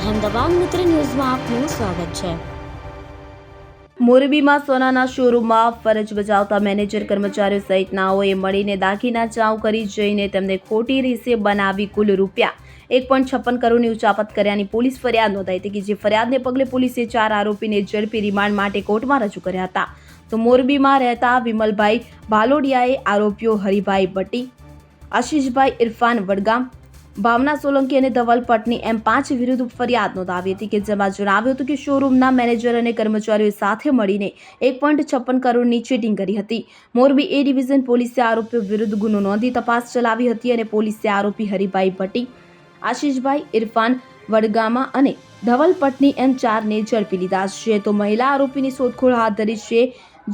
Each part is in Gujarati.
અહેમદાબાદ મિત્ર ન્યૂઝમાં આપનું સ્વાગત છે. મોરબીમાં સોનાના શોરૂમમાં ફરજ બજાવતા મેનેજર કર્મચારીઓ સહિતનાઓએ મળીને દાગીના ચાવ કરી જઈને તેમને ખોટી રીસે બનાવી કુલ રૂપિયા એક પોઈન્ટ છપ્પન કરોડની ઉચાપત કર્યાની પોલીસ ફરિયાદ નોંધાઈ હતી કે જે ફરિયાદને પગલે પોલીસે ચાર આરોપીને ઝડપી રિમાન્ડ માટે કોર્ટમાં રજૂ કર્યા હતા. તો મોરબીમાં રહેતા વિમલભાઈ ભાલોડિયાએ આરોપીઓ હરિભાઈ ભટ્ટી, આશીષભાઈ ઇરફાન વડગામ ભાવના સોલંકી અને ધવલ પટની એમ પાંચ વિરુદ્ધ ફરિયાદ નોંધાવી હતી કે જેમાં જણાવ્યું હતું કે શોરૂમના મેનેજર અને કર્મચારીઓ સાથે મળીને એક પોઈન્ટ છપ્પન કરોડની ચીટિંગ કરી હતી. મોરબી એ ડિવિઝન પોલીસે આરોપીઓ વિરુદ્ધ ગુનો નોંધી તપાસ ચલાવી હતી અને પોલીસે આરોપી હરિભાઈ ભટ્ટી, આશીષભાઈ ઇરફાન, વડગામા અને ધવલ પટની એમ ચારને ઝડપી લીધા છે. તો મહિલા આરોપીની શોધખોળ હાથ ધરી છે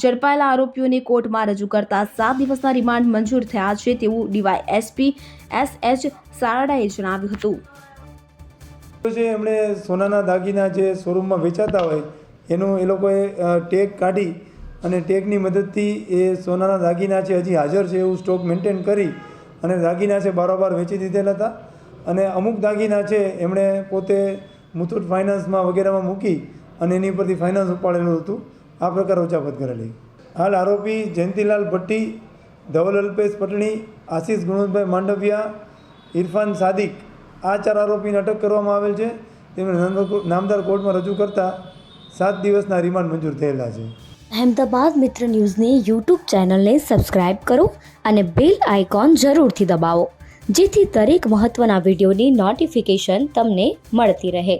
ઝડપાયેલા આરોપીઓને કોર્ટમાં રજૂ કરતા સાત દિવસના રિમાન્ડ મંજૂર થયા છે તેવું ડીવાય એસપી એસ એચ સારડાએ જણાવ્યું હતું. જે એમણે સોનાના દાગીના જે શોરૂમમાં વેચાતા હોય, એનું એ લોકોએ ટેગ કાઢી અને ટેગની મદદથી એ સોનાના દાગીના છે, હજી હાજર છે એવું સ્ટોક મેન્ટેન કરી અને દાગીના છે બારોબાર વેચી દીધેલા હતા. અને અમુક દાગીના છે એમણે પોતે મુથુટ ફાઇનાન્સમાં વગેરેમાં મૂકી અને એની ઉપરથી ફાઇનાન્સ ઉપાડેલું હતું. આ પ્રકાર ઉચાપત કરેલી. હાલ આરોપી જયંતિલાલ ભટ્ટી, ધવલ અલ્પેશ પટણી, આશીષ ગુણવંતભાઈ માંડવિયા, ઇરફાન સાદિક આ ચાર આરોપીને અટક કરવામાં આવેલ છે. તેમણે નામદાર કોર્ટમાં રજૂ કરતા સાત દિવસના રિમાન્ડ મંજૂર થયેલા છે. અહેમદાબાદ મિત્ર ન્યૂઝની યુટ્યુબ ચેનલને સબસ્ક્રાઇબ કરો અને બેલ આઇકોન જરૂરથી દબાવો, જેથી દરેક મહત્ત્વના વિડીયોની નોટિફિકેશન તમને મળતી રહે.